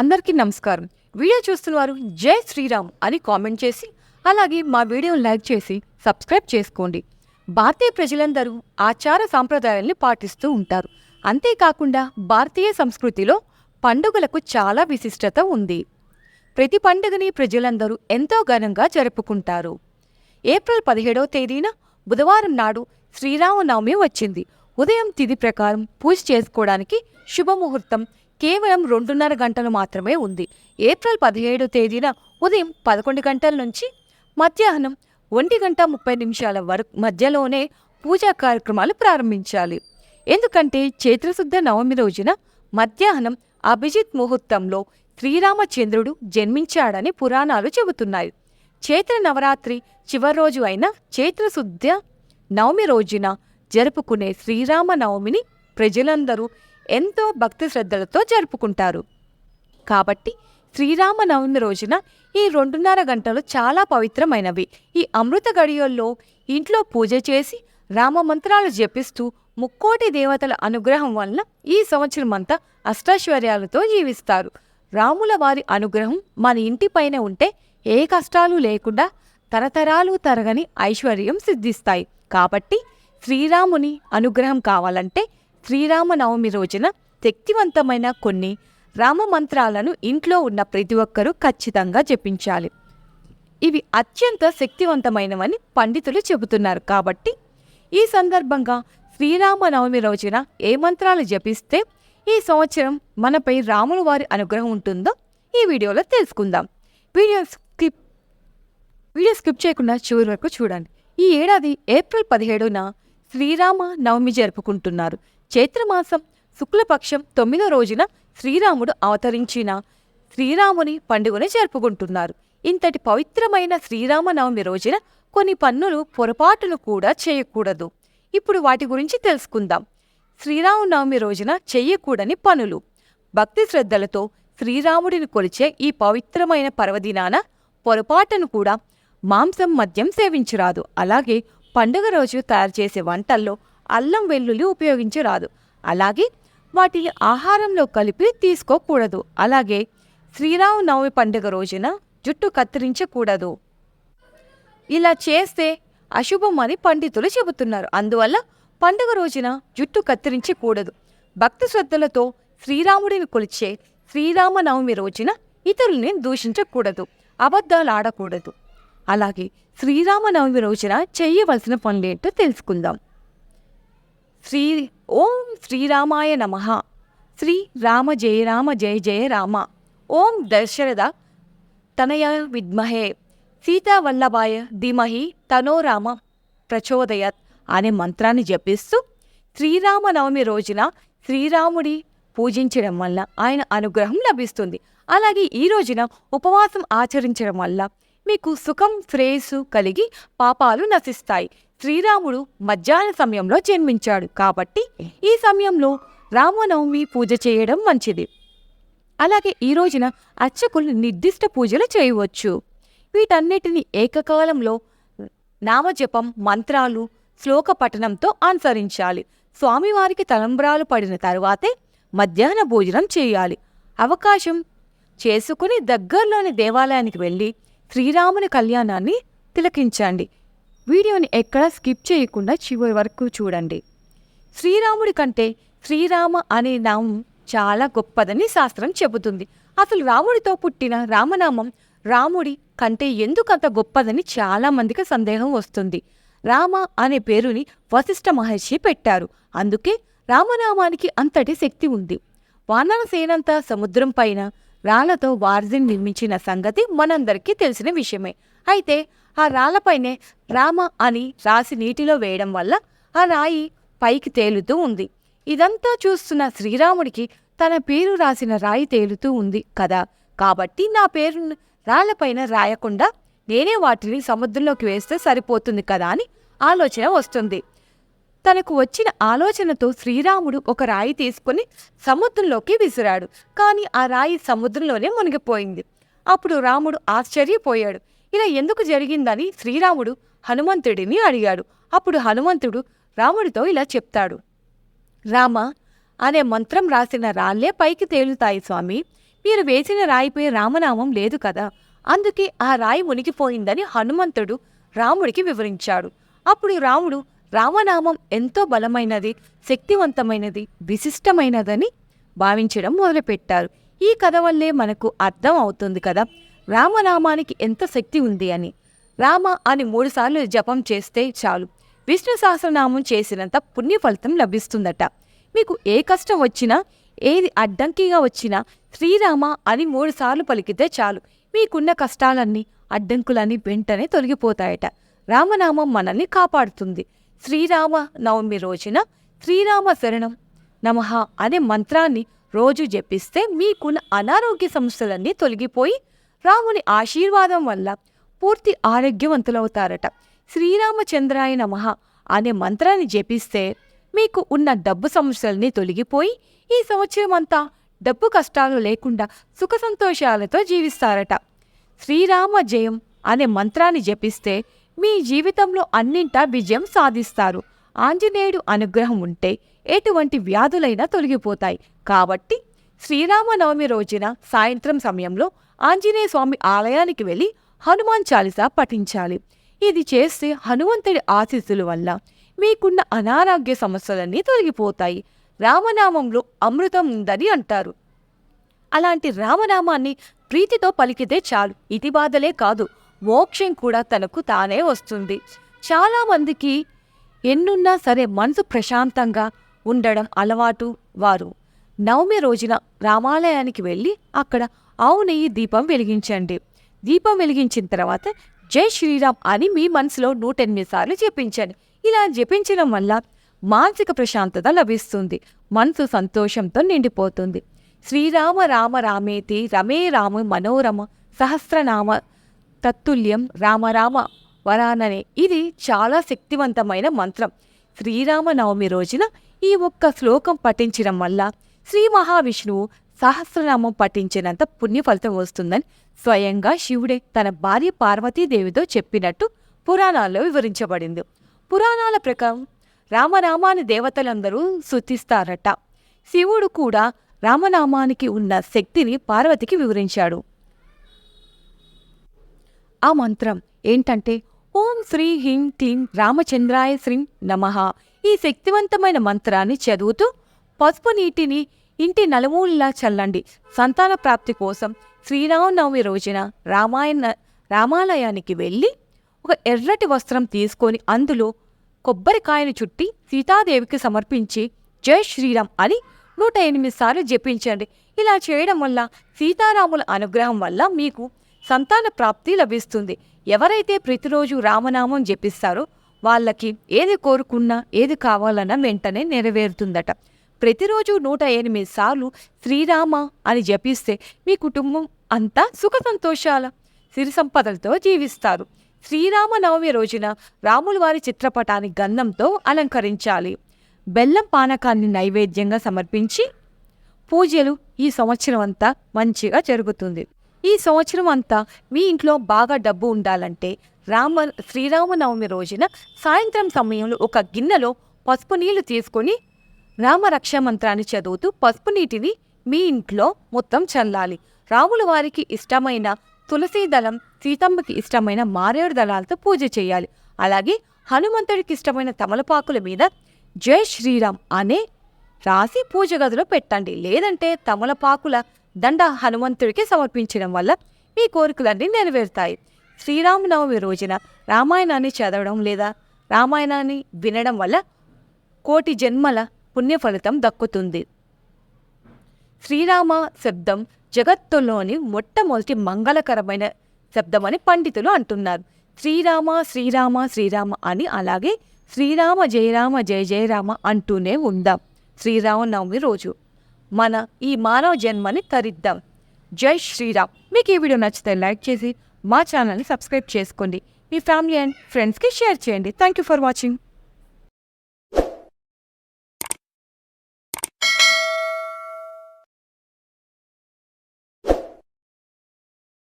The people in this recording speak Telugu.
అందరికీ నమస్కారం. వీడియో చూస్తున్నవారు జై శ్రీరామ్ అని కామెంట్ చేసి అలాగే మా వీడియోను లైక్ చేసి సబ్స్క్రైబ్ చేసుకోండి. భారతీయ ప్రజలందరూ ఆచార సాంప్రదాయాల్ని పాటిస్తూ ఉంటారు. అంతేకాకుండా భారతీయ సంస్కృతిలో పండుగలకు చాలా విశిష్టత ఉంది. ప్రతి పండుగని ప్రజలందరూ ఎంతో ఘనంగా జరుపుకుంటారు. ఏప్రిల్ పదిహేడవ తేదీన బుధవారం నాడు శ్రీరామనవమి వచ్చింది. ఉదయం తిథి ప్రకారం పూజ చేసుకోవడానికి శుభముహూర్తం కేవలం రెండున్నర గంటలు మాత్రమే ఉంది. ఏప్రిల్ పదిహేడు తేదీన ఉదయం పదకొండు గంటల నుంచి మధ్యాహ్నం ఒంటి గంట ముప్పై నిమిషాల వరకు మధ్యలోనే పూజా కార్యక్రమాలు ప్రారంభించాలి. ఎందుకంటే చైత్రశుద్ధ నవమి రోజున మధ్యాహ్నం అభిజిత్ ముహూర్తంలో శ్రీరామచంద్రుడు జన్మించాడని పురాణాలు చెబుతున్నాయి. చైత్ర నవరాత్రి చివరి రోజు అయిన చైత్రశుద్ధ నవమి రోజున జరుపుకునే శ్రీరామ నవమిని ప్రజలందరూ ఎంతో భక్తి శ్రద్ధలతో జరుపుకుంటారు. కాబట్టి శ్రీరామనవమి రోజున ఈ రెండున్నర గంటలు చాలా పవిత్రమైనవి. ఈ అమృత గడియల్లో ఇంట్లో పూజ చేసి రామమంత్రాలు జపిస్తూ ముక్కోటి దేవతల అనుగ్రహం వలన ఈ సంవత్సరమంతా అష్టైశ్వర్యాలతో జీవిస్తారు. రాముల వారి అనుగ్రహం మన ఇంటిపైన ఉంటే ఏ కష్టాలు లేకుండా తరతరాలు తరగని ఐశ్వర్యం సిద్ధిస్తాయి. కాబట్టి శ్రీరాముని అనుగ్రహం కావాలంటే శ్రీరామనవమి రోజున శక్తివంతమైన కొన్ని రామ మంత్రాలను ఇంట్లో ఉన్న ప్రతి ఒక్కరూ ఖచ్చితంగా జపించాలి. ఇవి అత్యంత శక్తివంతమైనవని పండితులు చెబుతున్నారు కాబట్టి ఈ సందర్భంగా శ్రీరామనవమి రోజున ఏ మంత్రాలు జపిస్తే ఈ సంవత్సరం మనపై రాముల వారి అనుగ్రహం ఉంటుందో ఈ వీడియోలో తెలుసుకుందాం. వీడియో స్కిప్ వీడియో స్కిప్ చేయకుండా చివరి వరకు చూడండి. ఈ ఏడాది ఏప్రిల్ పదిహేడున శ్రీరామ నవమి జరుపుకుంటున్నారు. చైత్రమాసం శుక్లపక్షం తొమ్మిదో రోజున శ్రీరాముడు అవతరించిన శ్రీరాముని పండుగను జరుపుకుంటున్నారు. ఇంతటి పవిత్రమైన శ్రీరామనవమి రోజున కొన్ని పన్నులు పొరపాటును కూడా చేయకూడదు. ఇప్పుడు వాటి గురించి తెలుసుకుందాం. శ్రీరామనవమి రోజున చేయకూడని పనులు. భక్తి శ్రద్ధలతో శ్రీరాముడిని కొలిచే ఈ పవిత్రమైన పర్వదినాన పొరపాటును కూడా మాంసం మద్యం సేవించరాదు. అలాగే పండుగ రోజు తయారు చేసే వంటల్లో అల్లం వెల్లుల్లి ఉపయోగించరాదు. అలాగే వాటిని ఆహారంలో కలిపి తీసుకోకూడదు. అలాగే శ్రీరామనవమి పండుగ రోజున జుట్టు కత్తిరించకూడదు. ఇలా చేస్తే అశుభం అని పండితులు చెబుతున్నారు. అందువల్ల పండుగ రోజున జుట్టు కత్తిరించకూడదు. భక్తి శ్రద్ధలతో శ్రీరాముడిని కొలిచే శ్రీరామనవమి రోజున ఇతరుల్ని దూషించకూడదు. అబద్ధాలు ఆడకూడదు. అలాగే శ్రీరామనవమి రోజున చేయవలసిన పనులేంటో తెలుసుకుందాం. శ్రీ ఓం శ్రీరామాయ నమ. శ్రీ రామ జయ రామ జయ జయ రామ. ఓం దశరథ తనయ విద్మహే. సీతావల్లభాయ ధీమహి తనో రామ ప్రచోదయత్ అనే మంత్రాన్ని జపిస్తూ శ్రీరామనవమి రోజున శ్రీరాముడి పూజించడం వల్ల ఆయన అనుగ్రహం లభిస్తుంది. అలాగే ఈ రోజున ఉపవాసం ఆచరించడం వల్ల మీకు సుఖం శ్రేయస్సు కలిగి పాపాలు నశిస్తాయి. శ్రీరాముడు మధ్యాహ్న సమయంలో జన్మించాడు కాబట్టి ఈ సమయంలో రామనవమి పూజ చేయడం మంచిది. అలాగే ఈ రోజున అర్చకులు నిర్దిష్ట పూజలు చేయవచ్చు. వీటన్నిటిని ఏకకాలంలో నామజపం మంత్రాలు శ్లోక పఠనంతో అనుసరించాలి. స్వామివారికి తలంబ్రాలు పడిన తరువాతే మధ్యాహ్న భోజనం చేయాలి. అవకాశం చేసుకుని దగ్గరలోని దేవాలయానికి వెళ్ళి శ్రీరాముని కళ్యాణాన్ని తిలకించండి. వీడియోని ఎక్కడా స్కిప్ చేయకుండా చివరి వరకు చూడండి. శ్రీరాముడి కంటే శ్రీరామ అనే నామం చాలా గొప్పదని శాస్త్రం చెబుతుంది. అసలు రాముడితో పుట్టిన రామనామం రాముడి కంటే ఎందుకంత గొప్పదని చాలా మందికి సందేహం వస్తుంది. రామ అనే పేరుని వశిష్ఠ మహర్షి పెట్టారు. అందుకే రామనామానికి అంతటి శక్తి ఉంది. వానర సేనంతా సముద్రం పైన రాళ్ళతో వార్జిన్ నిర్మించిన సంగతి మనందరికీ తెలిసిన విషయమే. అయితే ఆ రాళ్ళపైనే రామ అని రాసి నీటిలో వేయడం వల్ల ఆ రాయి పైకి తేలుతూ ఉంది. ఇదంతా చూస్తున్న శ్రీరాముడికి తన పేరు రాసిన రాయి తేలుతూ ఉంది కదా. కాబట్టి నా పేరు రాళ్ళపైన రాయకుండా నేనే వాటిని సముద్రంలోకి వేస్తే సరిపోతుంది కదా అని ఆలోచన వస్తుంది. తనకు వచ్చిన ఆలోచనతో శ్రీరాముడు ఒక రాయి తీసుకుని సముద్రంలోకి విసిరాడు. కానీ ఆ రాయి సముద్రంలోనే మునిగిపోయింది. అప్పుడు రాముడు ఆశ్చర్యపోయాడు. ఇలా ఎందుకు జరిగిందని శ్రీరాముడు హనుమంతుడిని అడిగాడు. అప్పుడు హనుమంతుడు రాముడితో ఇలా చెప్తాడు. రామ అనే మంత్రం రాసిన రాళ్ళే పైకి తేలుతాయి స్వామి. మీరు వేసిన రాయిపై రామనామం లేదు కదా. అందుకే ఆ రాయి మునిగిపోయిందని హనుమంతుడు రాముడికి వివరించాడు. అప్పుడు రాముడు రామనామం ఎంతో బలమైనది శక్తివంతమైనది విశిష్టమైనదని భావించడం మొదలుపెట్టారు. ఈ కథ వల్లే మనకు అర్థం అవుతుంది కదా రామనామానికి ఎంత శక్తి ఉంది అని. రామ అని మూడుసార్లు జపం చేస్తే చాలు. విష్ణు సహస్రనామం చేసినంత పుణ్య ఫలితం లభిస్తుందట. మీకు ఏ కష్టం వచ్చినా ఏది అడ్డంకిగా వచ్చినా శ్రీరామ అని మూడుసార్లు పలికితే చాలు. మీకున్న కష్టాలన్నీ అడ్డంకులన్నీ వెంటనే తొలగిపోతాయట. రామనామం మనల్ని కాపాడుతుంది. శ్రీరామ నవమి రోజున శ్రీరామ శరణం. నమః అనే మంత్రాన్ని రోజు జపిస్తే మీకున్న అనారోగ్య సమస్యలన్నీ తొలగిపోయి రాముని ఆశీర్వాదం వల్ల పూర్తి ఆరోగ్యవంతులవుతారట. శ్రీరామచంద్రాయ నమః అనే మంత్రాన్ని జపిస్తే మీకు ఉన్న డబ్బు సమస్యల్ని తొలగిపోయి ఈ సంవత్సరం అంతా డబ్బు కష్టాలు లేకుండా సుఖ సంతోషాలతో జీవిస్తారట. శ్రీరామ జయం అనే మంత్రాన్ని జపిస్తే మీ జీవితంలో అన్నింటా విజయం సాధిస్తారు. ఆంజనేయుడు అనుగ్రహం ఉంటే ఎటువంటి వ్యాధులైనా తొలగిపోతాయి. కాబట్టి శ్రీరామనవమి రోజున సాయంత్రం సమయంలో ఆంజనేయ స్వామి ఆలయానికి వెళ్ళి హనుమాన్ చాలీసా పఠించాలి. ఇది చేస్తే హనుమంతుడి ఆశీస్సుల వల్ల మీకున్న అనారోగ్య సమస్యలన్నీ తొలగిపోతాయి. రామనామంలో అమృతం ఉందని అంటారు. అలాంటి రామనామాన్ని ప్రీతితో పలికితే చాలు. ఇతి బాధలే కాదు. మోక్షం కూడా తనకు తానే వస్తుంది. చాలామందికి ఎన్నున్నా సరే మనసు ప్రశాంతంగా ఉండడం అలవాటు వారు. నవమి రోజున రామాలయానికి వెళ్ళి అక్కడ ఆవు నెయ్యి దీపం వెలిగించండి. దీపం వెలిగించిన తర్వాత జై శ్రీరామ్ అని మీ మనసులో నూట ఎనిమిది సార్లు జపించండి. ఇలా జపించడం వల్ల మానసిక ప్రశాంతత లభిస్తుంది. మనసు సంతోషంతో నిండిపోతుంది. శ్రీరామ రామ రామేతి రమే రామ మనోరమ సహస్రనామ తత్తుల్యం రామరామ వరాననే. ఇది చాలా శక్తివంతమైన మంత్రం. శ్రీరామనవమి రోజున ఈ ఒక్క శ్లోకం పఠించడం వల్ల శ్రీ మహావిష్ణువు సహస్రనామం పఠించినంత పుణ్యఫలితం వస్తుందని స్వయంగా శివుడే తన భార్య పార్వతీదేవితో చెప్పినట్టు పురాణాల్లో వివరించబడింది. పురాణాల ప్రకారం రామనామాన్ని దేవతలందరూ శుద్ధిస్తారట శివుడు కూడా రామనామానికి ఉన్న శక్తిని పార్వతికి వివరించాడు. ఆ మంత్రం ఏంటంటే ఓం శ్రీ హ్రీం క్లీం రామచంద్రాయ శ్రీం నమః. ఈ శక్తివంతమైన మంత్రాన్ని చదువుతూ పసుపు నీటిని ఇంటి నలుమూలలా చల్లండి. సంతాన ప్రాప్తి కోసం శ్రీరామనవమి రోజున రామాయణ రామాలయానికి వెళ్ళి ఒక ఎర్రటి వస్త్రం తీసుకొని అందులో కొబ్బరికాయను చుట్టి సీతాదేవికి సమర్పించి జై శ్రీరామ్ అని నూట ఎనిమిది సార్లు జపించండి. ఇలా చేయడం వల్ల సీతారాముల అనుగ్రహం వల్ల మీకు సంతాన ప్రాప్తి లభిస్తుంది. ఎవరైతే ప్రతిరోజు రామనామం జపిస్తారో వాళ్ళకి ఏది కోరుకున్నా ఏది కావాలన్నా వెంటనే నెరవేరుతుందట. ప్రతిరోజు నూట ఎనిమిది సార్లు శ్రీరామ అని జపిస్తే మీ కుటుంబం అంతా సుఖ సంతోషాల సిరి సంపదలతో జీవిస్తారు. శ్రీరామనవమి రోజున రాముల వారి చిత్రపటాన్ని గంధంతో అలంకరించాలి. బెల్లం పానకాన్ని నైవేద్యంగా సమర్పించి పూజలు ఈ సంవత్సరం అంతా మంచిగా జరుగుతుంది. ఈ సంవత్సరం అంతా మీ ఇంట్లో బాగా డబ్బు ఉండాలంటే రామ శ్రీరామనవమి రోజున సాయంత్రం సమయంలో ఒక గిన్నెలో పసుపు నీళ్ళు తీసుకొని రామరక్ష మంత్రాన్ని చదువుతూ పసుపు నీటిని మీ ఇంట్లో మొత్తం చల్లాలి. రాముల వారికి ఇష్టమైన తులసీ దళం సీతమ్మకి ఇష్టమైన మారేడు దళాలతో పూజ చేయాలి. అలాగే హనుమంతుడికి ఇష్టమైన తమలపాకుల మీద జై శ్రీరామ్ అనే రాసి పూజ గదిలో పెట్టండి. లేదంటే తమలపాకుల దండ హనుమంతుడికి సమర్పించడం వల్ల మీ కోరికలన్నీ నెరవేరుతాయి. శ్రీరామనవమి రోజున రామాయణాన్ని చదవడం లేదా రామాయణాన్ని వినడం వల్ల కోటి జన్మల పుణ్య ఫలితం దక్కుతుంది. శ్రీరామ శబ్దం జగత్తులోని మొట్టమొదటి మంగళకరమైన శబ్దమని పండితులు అంటున్నారు. శ్రీరామ శ్రీరామ శ్రీరామ అని అలాగే శ్రీరామ జయరామ జయ జయరామ అంటూనే ఉందాం. శ్రీరామనవమి రోజు. మన ఈ మానవ జన్మని తరిద్దాం. జై శ్రీరామ్. మీకు ఈ వీడియో నచ్చితే లైక్ చేసి మా ఛానల్ని సబ్స్క్రైబ్ చేసుకోండి. మీ ఫ్యామిలీ అండ్ ఫ్రెండ్స్కి షేర్ చేయండి. Thank you for watching